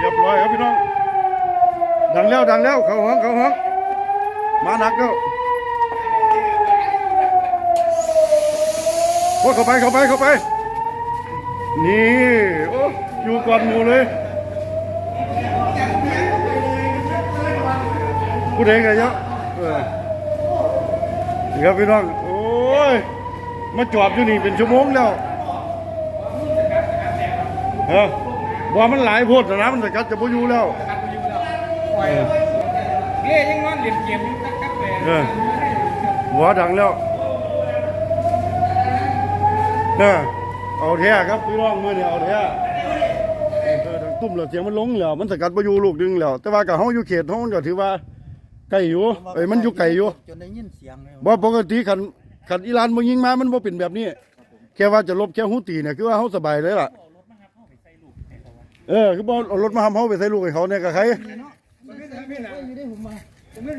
เรียบร้อยครับพี่น้อง ดังแล้วดังแล้วเขาห้องเขาห้องมาหนักแล้วโอ้เข้าไปเข้าไปเข้าไป นี่โอ้อยู่ก่อนหมูเลยพูดเองไงเยอะนี่ครับพี่น้อง โอ้ย มาจอบอยู่นี่เป็นชั่วโมงแล้วเออ ว่ามันหลายโพดนะนะมันจะกัดจะพอยู่แล้วปล่อยเก้ยังนอนเล่นเกมอยู่กักกักแหวนเออ หัวดังแล้วเนี่ยเอาแท้ครับพี่น้องมือเนี่ยเอาแท้เออดังตุ้มแล้วเสียงมันลงแล้วมันสกัดประยูลูกดึงแล้ว แต่ว่ากับห้องอยู่เขตห้องก็ถือว่าไก่อยู่เอ้ยมันอยู่ไก่อยู่ จนได้ยินเสียงเลยบ่ปกติคันคันอีรานบ่ยิงมามันบ่เป็นแบบนี้ แค่ว่าจะลบแค่หูตีเนี่ยคือว่าเฮาสบายเลยล่ะ เออคือบ่เอารถมาทำเฮาไปใส่ลูกให้เขาเนี่ยกับใครไม่ได้ไม่ได้อยู่ได้ผมมา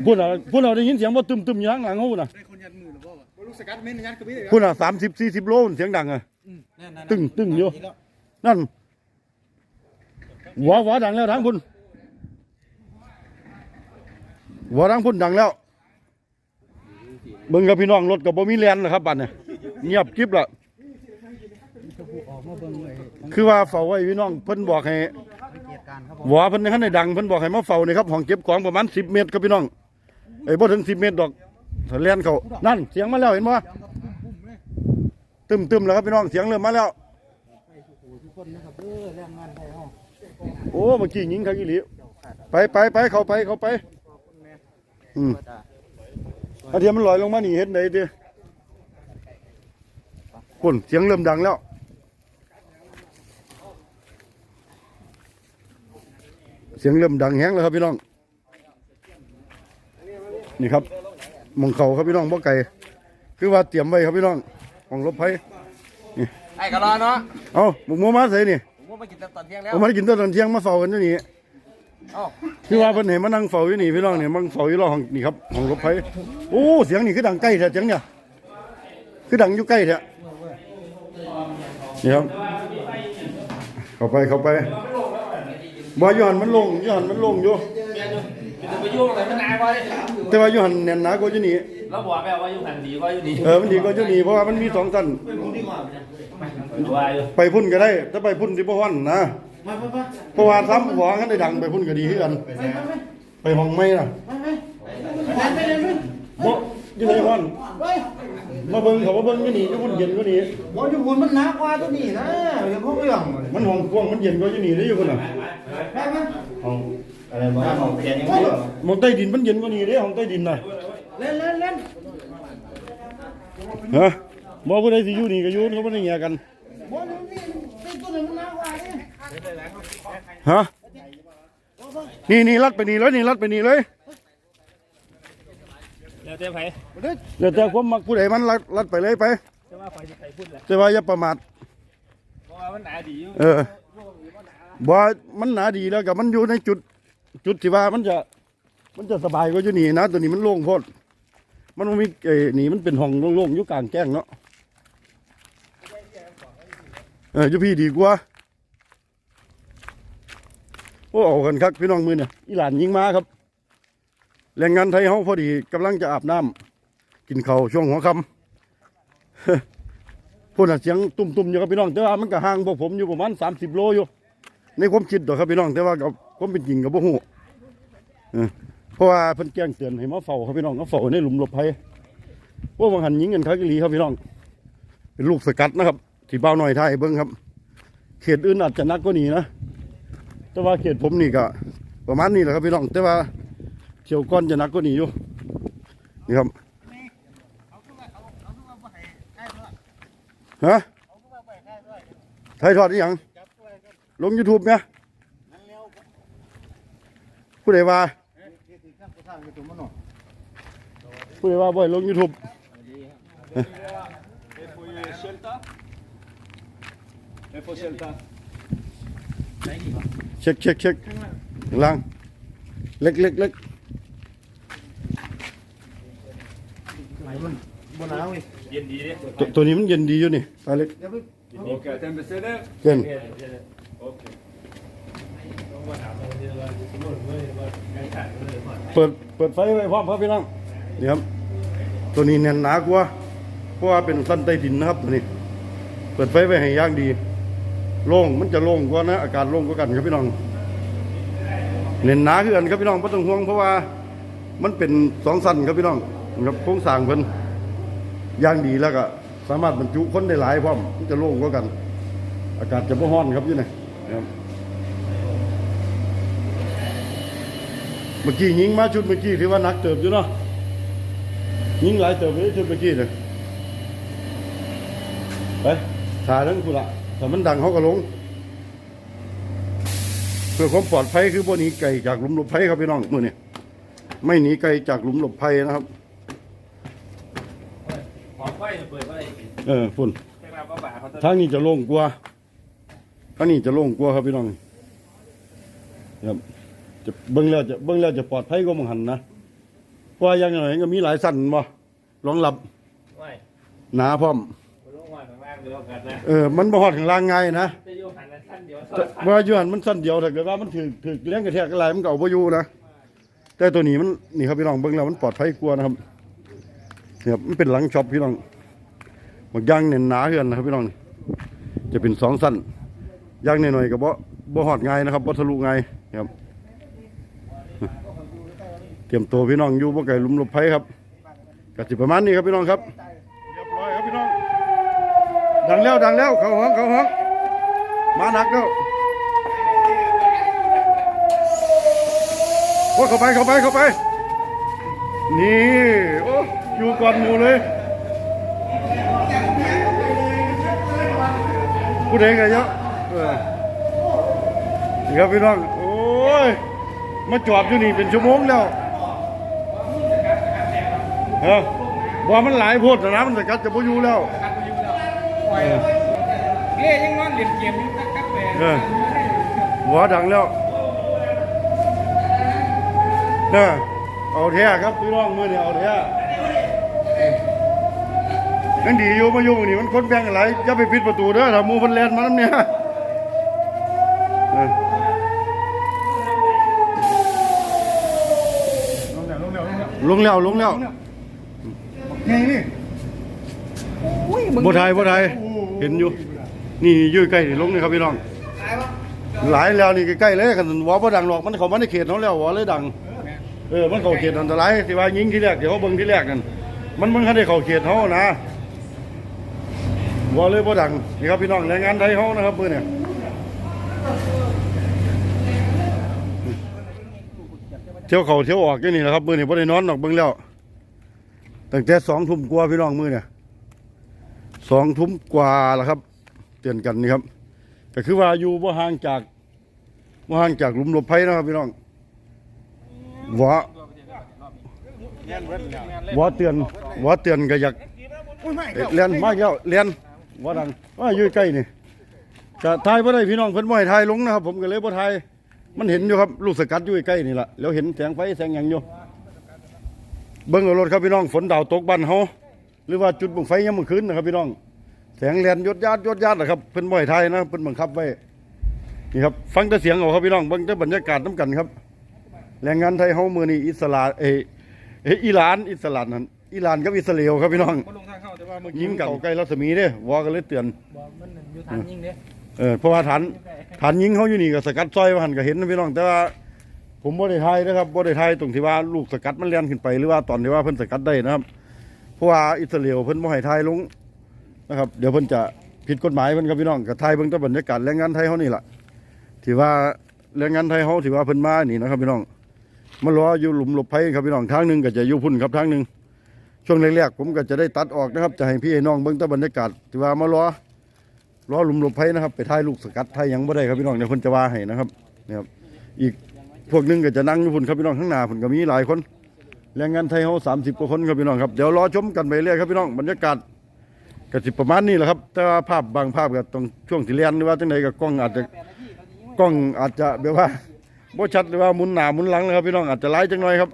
พูดน่ะพูดน่ะได้ยินเสียงบ่าตึมๆอยู่ข้างหลังเฮาน่ะได้คนยันมือหรือเปล่าลูกสกัดเม่นยันกระบี่เลยพูดน่ะ30 40โลเสียงดังอะตึ้งตึ้งอยู่นั่นหัวหัวดังแล้วทางพุ่นหัวทางพุ่นดังแล้วเบิ่งกับพี่น้องรถกับบ่มีแลนนะครับบัดเนี่ยเงียบกริบละ คือว่าเฝ้าไว้พี่น้องเพิ่นบอกให้หัวเพิ่นในขั้นในดังเพิ่นบอกให้มาเฝ้านี่ครับห้องเก็บของประมาณ10 เมตรครับพี่น้องไอ้บ่ถึง 10 เมตรดอกถ้าแล่นเขานั่นเสียงมาแล้วเห็นบ่ตึมๆแล้วครับพี่น้องเสียงเริ่มมาแล้วโอ้เมื่อกี้ยิงเขาอีหลีไปไปไปเขาไปเขาไปอืมอาเทียมมันลอยลงมาหนีเห็นไหนดิคนเสียงเริ่มดังแล้ว เสียงเริ่มดังแฮงแล้วครับพี่น้อง นี่ครับหมองเขาครับพี่น้องบ่ไก่คือว่าเตรียมไว้ครับพี่น้องของรถไฟไอ้กระรอเนาะเอาหมกหมัวมาใส่นี่ผมว่าไปกินตอนเที่ยงแล้วเอามากินตอนเที่ยงมาเฝ้ากันอยู่นี่เอ้าคือว่าเพิ่นเห็นมานั่งเฝ้าอยู่นี่พี่น้องเนี่ยมันเฝ้าอยู่รอห้องนี่ครับห้องรถไฟโอ้เสียงนี่คือดังใกล้แท้เสียงเนี่ยคือดังอยู่ใกล้แท้นี่ครับเข้าไปเข้าไป บ่อยู่หันมันลงอยู่หันมันลงอยู่ไปยุ่งอะไรมันนายว่าเลยแต่ว่าอยู่หันแน่นหนากว่าอยู่นี่แล้วบอกแม่ว่ายุ่งหันดีว่าอยู่ดีเออมันดีกว่าอยู่นี่เพราะว่ามันมีสองสั้นว่าอยู่ไปพุ่นก็ได้ถ้าไปพุ่นสิบ่ฮ้อนนะเพราะว่าซ้ำหัวกันได้ดังไปพุ่นก็ดีคือกัน ไปห้องไม่น่ะบ่อยู่ไหนฮ้อน มาเบิ่งเขามาเบิ่งอยู่นี่อยู่พุ่นเย็นกว่านี่บออยู่บนมันหนักกว่าตัวนี้นะอย่าพวกเรื่องมันห้องกว้างมันเย็นกว่าอยู่นี่ได้อยู่พุ่นน่ะไปไหมห้องอะไรบ้างของเปลี่ยนยังไงหมองใต้ดินมันเย็นกว่านี้เด้ห้องใต้ดินน่ะเล่นเล่นเล่นฮะบ่ผู้ใดสิอยู่นี่ก็อยู่เขาบ่ได้แย่กันบอลนี่เป็นตัวนี้มันหนักกว่านี่ฮะนี่นี่ลัดไปนี่เลยนี่ลัดไปนี่เลย เดี๋ยวเต้ไผ่เดี๋ยวแต่ความมักผู้ใดมันลัดลัดไปเลยไปจะว่าไผ่จะไผ่พูดแหละแต่ว่าอย่าประมาทเพราะว่ามันหนาดีอยู่เออบ่มันหนาดีแล้วกับมันอยู่ในจุด จุดที่ว่ามันจะ มันจะสบายกว่าอยู่นี่นะ ตัวนี้มันโล่งโพดมันบ่มีเอ้นี่มันเป็นห้องโล่งๆอยู่กลางแจ้งเนาะเอออยู่พี่ดีกว่าโอ้เอากันครับพี่น้องมือเนี่ยอีหลานยิงมาครับ แรงงานไทยเฮาพอดีกำลังจะอาบน้ำกินข้าวช่วงหัวค่ำพูดน่เสียงตุ่มๆอยู่ครับพี่น้องแต่ว่ามันก็ห่างพวกผมอยู่ประมาณ30โลอยู่ในความคิดดอกครับพี่น้องแต่ว่ากับความเป็นจริงกับบ่ฮู้เออเพราะว่าเพิ่นแจ้งเตือนให้มาเฝ้าครับพี่น้องก็เฝ้าในหลุมหลบภัยว่าวังหันยิงกันคักอีหลีครับพี่น้อง เป็นลูกสกัดนะครับที่เบาหน่อยไทยเบิ่งครับ เขตอื่นอาจจะนักกว่านี้นะแต่ว่าเขตผมนี่ก็ประมาณนี้แหละครับพี่น้องแต่ว่า ขียวก้อนจะนักกว่านี้อยู่ นี่ครับฮะไทยทอดอีหยังลงยูทูบเนี่ยผู้ใดว่าผู้ใดว่าบ่อยลงยูทูบเช็คเช็คเช็คล่างเล็กเล็กเล็ก บนหนาวอีกเย็นดีดิตัวตัวนี้มันเย็นดีอยู่นี่ตาเล็กโอเคเต็มไปเสร็จแล้วเย็นโอเคโอเคเปิดเปิดไฟไว้พร้อมครับพี่น้องนี่ครับ ตัวนี้แน่นหนากว่าเพราะว่าเป็นสั้นใต้ดินนะครับตัวนี้ เปิดไฟไว้ให้อย่างดี โล่งมันจะโล่งกว่านะ อากาศโล่งกว่ากันครับพี่น้องเน้นหนาคือกันครับพี่น้องไม่ต้องห่วงเพราะว่ามันเป็นสองสั้นครับพี่น้อง ครับโครงสร้างเพิ่นอย่างดีแล้วก็สามารถบรรจุคนได้หลายพร้อมมันจะโล่งกว่ากัน อากาศจะไม่ร้อนครับอยู่นี่นะครับเมื่อกี้ยิงมาชุดเมื่อกี้ที่ว่านักเติบอยู่เนาะยิงหลายเติบเลยชุดเมื่อกี้เลยไปขาทั้งคุณละถ้ามันดังเขาก็ลง เพื่อความปลอดภัยคือบ่หนีไก่จากหลุมหลบภัยครับพี่น้องมื่อนี้ไม่หนีไก่จากหลุมหลบภัยนะครับ หอมไฟเปิดไว้ เออฝุ่นแค่มาก็บ่าเขาจะทางนี้จะโล่งกว่าทางนี้จะโล่งกว่าครับพี่น้องครับจะเบิ่งแล้วจะเบิ่งแล้วจะปลอดภัยกว่ามังหันนะเพราะว่าอย่างไรก็มีหลายสั้นบ่รองรับไม่หนาพร้อมลงมาข้างล่างเดียวกันนะเออมันบ่ฮอดข้างล่างง่ายนะจะอยู่หันนั้นสั้นเดียวแต่ว่าอยู่หันมันสั้นเดียวถ้าเกิดว่ามันถือถือเลี้ยงกระแทกอะไรมันก็เอาบ่อยู่นะแต่ตัวนี้มันนี่ครับพี่น้องเบิ่งแล้วมันปลอดภัยกว่านะครับเนี่ยครับมันเป็นหลังช็อปพี่น้อง บางอย่างเนี่ยหนาเกินนะครับพี่น้องจะเป็นสองสั้นย่างหน่อยๆก็บ่บ่ฮอดง่ายนะครับบ่ทะลุง่ายครับ เตรียมตัวพี่น้องอยู่บ่ไกลหลุมลบภัยครับก็สิประมาณนี้ครับพี่น้องครับเรียบร้อยครับพี่น้องดังแล้วดังแล้วเขาห้องเขาห้องมาหนักแล้วโอ้เข้าไปเข้าไปเข้าไปนี่โอ้อยู่ก่อนหมูเลย ผู้ใดกันเยอะเออนี่ครับพี่น้อง โอ้ย มาจอดอยู่นี่เป็นชั่วโมงแล้วเออว่ามันหลายโพดแต่นะมันสกัดจะพ่อยู่แล้วปล่อยเบี้ยยังนอนเล่นเกมอยู่กับกับแฟนเออ หัวดังแล้วเน่ะเอาแท้ครับพี่น้องมือเนี่ยเอาแท้ นั่นดีอยู่มาอยู่นี่มันคนแบ่งอะไรจะไปปิดประตูเด้อถ้าหมูเพันแลนมาน้ำเนี่ยลงแล้วลงแล้วลงแล้วลงแล้วลงแล้วไงนี่อุ้ยมึงบ่ไทยบ่ไทยเห็นอยู่ นี่อยู่ใกล้นี่ลงนี่ครับพี่น้อง หลายแล้วนี่ใกล้ๆเลยกันวอบ่ดังหรอกมันเข้ามาในเขตเขาแล้ววอเลยดัง เออมันเข้าเขตอันตรายที่ว่ายิงที่แรกเดี๋ยวเขาเบิ่งที่แรกนั่นมันมันคันได้เข้าเขตเขานะ วอเลยบ่ดังนี่ครับพี่น้องแรงงานไทยเขานะครับมือเนี่ยเที่ยวเขาเที่ยวออกอย่นี้แหละครับมื้อนี้บ่ได้นอนดอกเบิ่งแล้วตั้งแต่2ทุ่มกว่าพี่น้องมือเนี่ย2ทุ่มกว่าแล้วครับ เตือนกันนี่ครับก็คือว่าอยู่บ่ห่างจากบ่ห่างจากหลุมหลบภัยนะครับพี่น้องวอวอเตือนวอเตือนก็อยากอุ้ยไม่เอ๊ะเรียนมาแล้วเรียน วอดังว่าอยู่ใกล้นี่จะถ่ายบ่ได้พี่น้องเพิ่นบ่ให้ถ่ายลงนะครับ ผมก็เลยบ่ถ่ายมันเห็นอยู่ครับลูกสกัดอยู่ใกล้นี่ล่ะแล้วเห็นแสงไฟแสงหยังอยู่เบิ่งเอารถครับพี่น้องฝนดาวตกบ้านเฮาหรือว่าจุดบังไฟยามมื้อคืนนะครับพี่น้องแสงเรียนยดยาดยดยาดนะครับเพิ่นบ่ให้ถ่ายนะเพิ่นบังคับไว้นี่ครับฟังแต่เสียงเอาครับพี่น้องเบิ่งแต่บรรยากาศน้ำกันครับ แรงงานไทยเฮามื้อนี้อิสราเออเออิหร่านอิสรานั่น อิหร่านกับอิสราเอลครับพี่น้องบ่ลงทางเข้าแต่ว่าเมื่อกี้ยิงกันใกล้รัศมีเด้วอกันเลยเตือนบ่มันอยู่ทางยิงเด้เออเพราะว่าฐานฐานยิงเขาอยู่นี่ก็สกัดซอยว่าหันก็เห็นนะพี่น้องแต่ว่าผมบ่ได้ทายนะครับบ่ได้ทายตรงที่ว่าลูกสกัดมันเลียนขึ้นไปหรือว่าตอนที่ว่าเพิ่นสกัดได้นะครับ เพราะว่าอิสราเอลเพิ่นบ่ให้ทายลงนะครับ เดี๋ยวเพิ่นจะผิดกฎหมายเพิ่นครับพี่น้องก็ทายเบิ่งแต่บรรยากาศแรงงานไทยเฮานี่ล่ะที่ว่าแรงงานไทยเฮาที่ว่าเพิ่นมานี่นะครับพี่น้องมารออยู่หลุมหลบภัยครับพี่น้องทางหนึงก็จะอยู่พุ่นครับทางหนึง ช่วงแรกๆผมก็จะได้ตัดออกนะครับ จะให้พี่น้องเบิ่งแต่บรรยากาศที่ว่ามารอล้อหลุมหลบภัยนะครับ ไปถ่ายลูกสกัดถ่ายยังบ่ได้ครับพี่น้องเดี๋ยวคนจะว่าให้นะครับนะครับ อีกพวกหนึงก็จะนั่งอยู่พุ่นครับพี่น้องข้างหน้าพุ่นก็มีหลายคนแรงงานไทยเฮาสามสิบกว่าคนครับพี่น้องครับเดี๋ยวรอชมกันไปเรื่อยครับพี่น้องบรรยากาศก็สิประมาณนี้แหละครับ แต่ว่าภาพบางภาพก็ตรงช่วงที่เรียนหรือว่าจังใดก็กล้องอาจจะกล้องอาจจะแบบว่าบ่ชัดหรือว่าหมุนหน้าหมุนหลังนะครับพี่น้องอาจจะไล่จังหน่อยครับ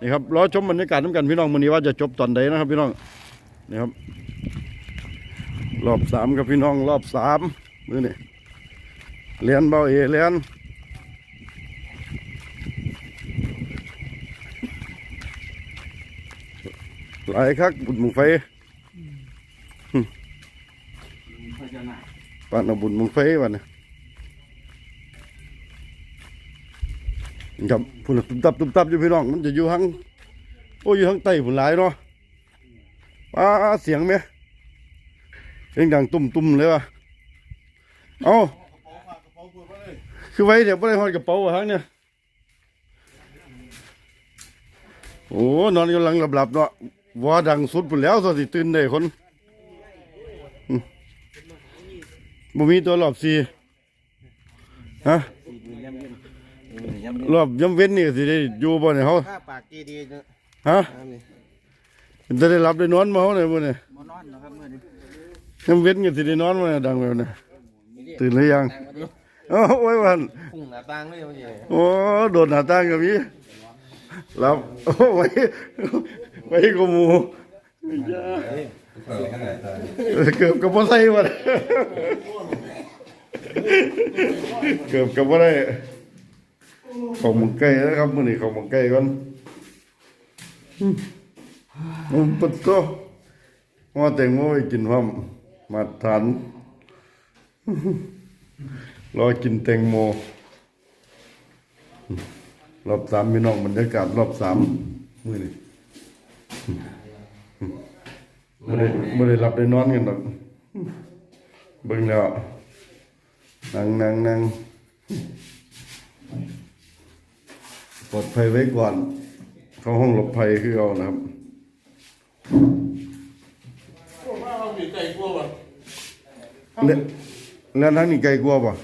นี่ครับรอชมบรรยากาศน้ำกันพี่น้องวันนี้ว่าจะจบตอนใดนะครับ พี่น้องนี่ครับ รอบสามครับพี่น้องรอบสามมือนี่เลี้ยนเบาเอเลี้ยนหลายคักบุญมุงไฟปานเอาบุญมุงไฟวันนี้ ครับพุ่นตุ้มตับตุ้มตับอยู่พี่น้องมันจะอยู่ทางโอ้อยู่ทางใต้พุ่นหลายเนาะป้าเสียงไหมเสียงดังตุ่มตุ่มเลยวะเอาคือไว้เดี๋ยวไม่ได้หอดกระเป๋าอะทั้งเนี่ยโอ้นอนกำลังหลับๆเนาะว่าดังสุดพุ่นแล้วสิตื่นได้คนอืมบ่มีตัวรอบสีฮะ มื่นย่ำเย็นเออย่ำเย็นรอบย่ำเว้นนี่ก็สิได้อยู่บ่เนี่ยเขาข้าปากดีๆเนอะฮะอันนี้จะได้รับได้นอนมาเขาเนี่ยบ่เนี่ยมานอนนะครับเมื่อนี้ย่ำเว้นก็สิได้นอนมาเนี่ยดังแบบเนี่ยตื่นหรือยังโอ้โอ้ยวันพุ่งหน้าต่างเลยเมื่อกี้โอ้โดดหน้าต่างกับพี่รับโอ้ไว้ไว้กับหมูเออเกือบกับบ่ใส่วันเกือบกับบ่ได้ ของหมึงไก่นะครับมื้อนี้ของหมึงไก่ก่อนอืมอืมปัดโตว่าแตงโมไปกินพร้อมมาทานรอกินแตงโม รอบสามพี่น้องบรรยากาศรอบสามมือนี่ไม่ได้ไม่ได้หลับได้นอนกันหรอกเบิ่งแล้วนั่งนั่งนั่ง ปลอดภัยไว้ก่อน เข้าห้องหลบภัยคือเอานะครับแล้วแล้วทั้งนี้ไกลกลัวป่ะ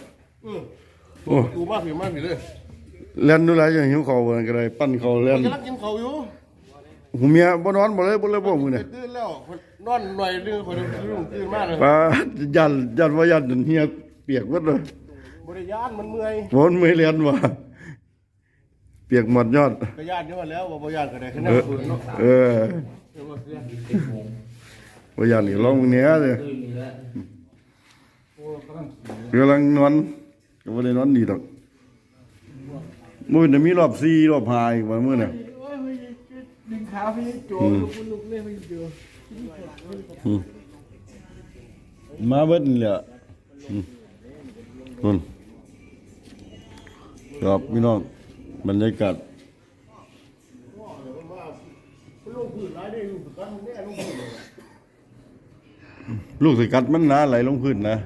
โอ้กูมาผิวมาผิวเลยเล่นดูแลอย่างหิวเขาวเบิ่งก็ได้ปั้นเขาวเล่นกำลังกินเขาวอยู่หูเมียบ่นอนบ่เลยบ่เลยบ่มื้อนี่ตื่นแล้วนอนหน่อยเรื่องคนเรื่องตื่นมากเลยปลายันยันว่ายันจนเฮียเปียกหมดเลยบริยานมันเมื่อยบ่มันไม่เรียนว่า เปียกหมดยอด ก็ยานเยอะแล้วบ่บริยานก็ได้ขเอนาดอฝืนเนาะเออบ่ยันนี่ลองเนี้ยเลยกำลังนอนก็บ่ได้นอนดีดอกมื้อนี้มีรอบ4รอบ5อีกว่ามื้อน่ะดึงขาพี่โจอืมลุกเลยพี่โจอืมมาเบิดนี่แหละอืมนู่นครับพี่น้อง บรรยากาศลูกสกัดมันนาไหลลงพื้นนะ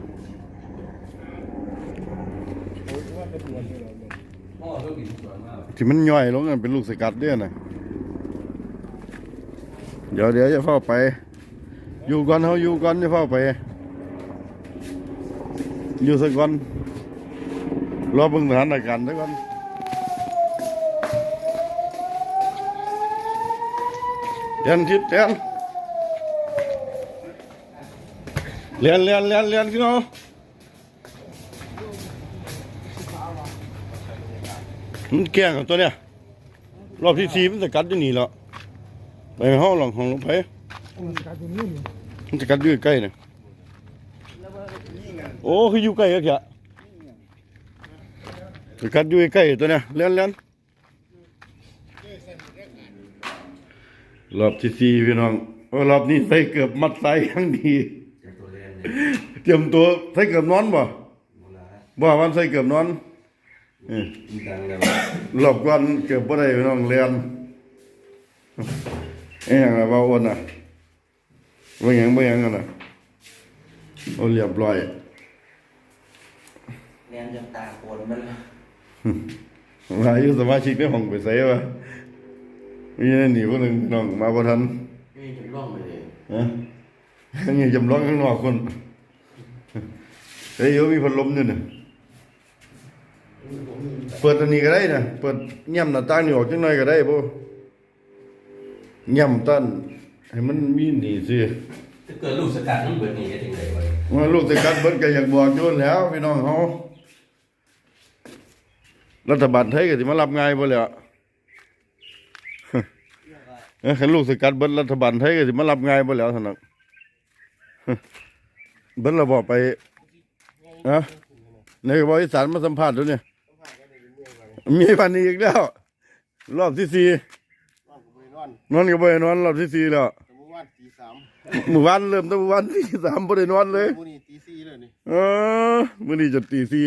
ที่มันย่อยลงกันเป็นลูกสกัดเด้อนะเดี๋ยวเดี๋ยวจะเข้าไป อยู่ก่อนเขาอยู่ก่อนจะเข้าไป อยู่สักก่อนรอเบิ่งสถานการณ์สักก่อน เรียนทิศเรียนเรียนเรียนเรียนเรียนพี่น้องมันแกล้งกับตัวเนี้ยรอบที่สี่มันจะกัดอยู่นี่แล้วไปห้องหลังห้องลงไปมันจะกัดอยู่ใกล้เนี่ยโอ้คืออยู่ใกล้กันแค่จะกัดอยู่ใกล้ตัวเนี้ยเล่นเล่น รอบที่สี่พี่น้องโอ้รอบนี้ใส่เกือบมัดใส่ทั้งดีเตรียมตัวใส่เกือบนอนบ่บ่วันใส่เกือบนอนเออหลบก่อนเก็บบ่ได้พี่น้องเรียนเอ้ยยังไงว่าอ้วนน่ะว่าหยังบ่หยังกันน่ะโอ้เรียบร้อย เรียนจนตาโกนมันเลยมาอยู่สมาชิกในห้องไปใส่วะ มีนั่นนี่คนหนึงพี่น้องมาบ่ทันนี่จนร่องไปเลยฮะยังจำลองข้างนอกคนเฮ้ยเดี๋ยวมีพัดลมอยู่น่ะเปิดอันนี้ก็ได้นะเปิดเงี่ยมหน้าต่างนี่ออกจังหน่อยก็ได้บ่เงี่ยมตั้นให้มันมีนี่สิถ้าเกิดลูกสกัดต้องเบิดนี่จะถึงไหนวะว่าลูกตะกัดเบิดก็อยากบอกโยนแหล้วพี่น้องเขารัฐบาลไทยก็สิมารับง่ายบ่แล้ว เอ้คันลูกสกัดเบิดรัฐบาลไทยก็สิมารับง่ายบ่แล้วท่านน่ะเบิดระบอกไปฮะในบริษัทมาสัมภาษณ์ด้วยเนี่ยมีพันนี้อีกแล้ว รอบที่สี่นอนกูบ่ได้นอนนอนก็บ่ได้นอนรอบที่สี่แล้วสมสามเมื่อวานเริ่มตั้งเมื่อวานตีสามบ่ได้นอนเลยมูนี่ตีสี่เลยนี่เออมื้อนี้จะตีสี่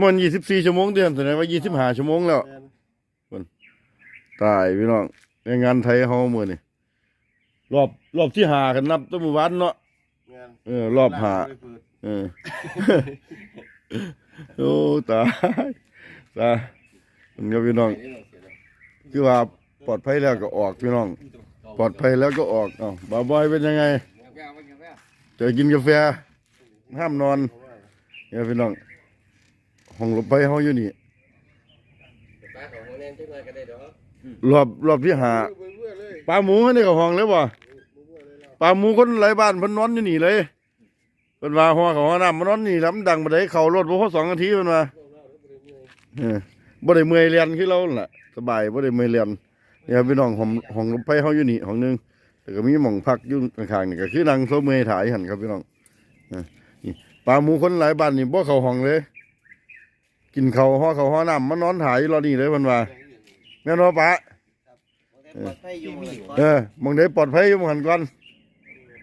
มันยี่สิบสี่ชั่วโมงเดือนแสดงว่ายี่สิบห้าชั่วโมงแล้วแม่นตายพี่น้อง ในงานไทยเฮามื้อนี่รอบรอบที่ห้ากันนับตั้งเมื่อวานเนาะแม่นเออรอบห้าลกเลยเปิดเออ โอ้ตายตายมันก็พี่น้องคือว่าปลอดภัยแล้วก็ออกพี่น้อง ปลอดภัยแล้วก็ออกเอ้าบาบอยเป็นยังไงกาแฟมันกาแฟจะกินกาแฟ ห้ามนอนเนี่ยพี่น้องห้องหลบไปเฮาอยู่นี่ ตาของโมเนนจังเลยก็ได้ดอก รอบรอบที่หาปลาหมูให้ในกับห้องเลยบ่ปลาหมูคนหลายบ้านเพิ่นนอนอยู่นี่เลยเพิ่นว่าหัวเขาหัวน้ำมันนอนนี่ลำดังบ่ได้เข้ารถบ่พอสองนาทีเพิ่นว่าเออบ่ได้เมื่อยเรียนคือเรานั่นล่ะ สบายบ่ได้เมื่อยเรียนเนี่ยครับพี่น้องห้องห้องไปเฮาอยู่นี่ห้องหนึงแต่ก็มีหม่องพักอยู่ข้างๆนี่ก็คือนั่งโซเมื่อยถ่ายหั่นครับพี่น้องนี่ปลาหมูคนหลายบ้านนี่บ่เข้าห้องเลย กินเข้าห่อเข้าห่อน้ำมานอนถ่ายรอนี่เลยเพิ่นว่า แม่นบ่ปะปลอดภัยอยู่นี่เออมองได้ปลอดภัยอยู่หมองหันก่อน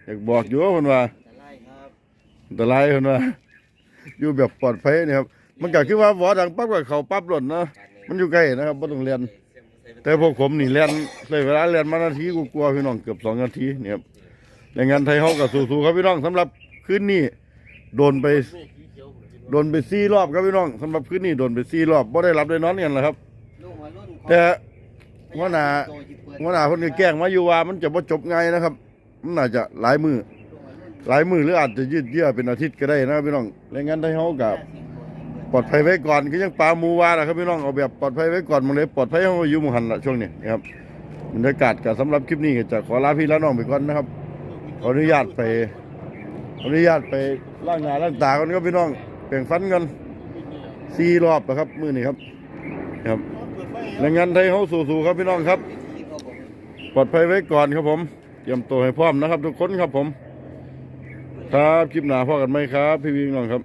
อยากบอกอยู่ว่าเพิ่นว่าแต่ไล่ครับอันตรายเพิ่นว่า อยู่แบบปลอดภัยนี่ครับ มันก็คือว่าหวอดังปั๊บก็เข้าปั๊บหล่นเนาะมันอยู่ใกล้นะครับบ่ต้องเรียน แต่พวกผมนี่เรียนใช้เวลาเรียนมานาทีกว่าๆพี่น้องเกือบสองนาทีนี่ครับในงานไทยเฮาก็สู้ๆครับพี่น้องสำหรับคืนนี้โดนไป โดนไป4รอบครับพี่น้องสำหรับคืนนี้โดนไป4รอบบ่ได้รับได้นอนกันแหละครับ แต่หัวหน้าโตที่เปิดหัวหน้าเพิ่นแกล้งมาอยู่ว่ามันจะบ่จบไงายนะครับ มันน่าจะหลายมือหลายมือหรืออาจจะยืดเยื้อเป็นอาทิตย์ก็ได้นะครับพี่น้องแรงงานไทยเฮากับปลอดภัยไว้ก่อนคือยังปลาหมูว่านะครับพี่น้องเอาแบบปลอดภัยไว้ก่อนหมองเลยปลอดภัยเฮาอยู่หมู่หันละช่วงนี้นะครับบรรยากาศก็สำหรับคลิปนี้ก็จะขอลาพี่ลาน้องไปก่อนนะครับขออนุญาตไปขออนุญาตไปล้างหน้าล้างตาก่อนครับพี่น้องแปรงฟันกันสี่รอบนะครับมือนี้ครับครับ แรงงานไทยเขาสู่ๆครับพี่น้องครับ ปลอดภัยไว้ก่อนครับผม เตรียมตัวให้พร้อมนะครับ ทุกคนครับผม ครับคลิปหนาพ่อกันไหมครับ พี่วิ่งน้องครับ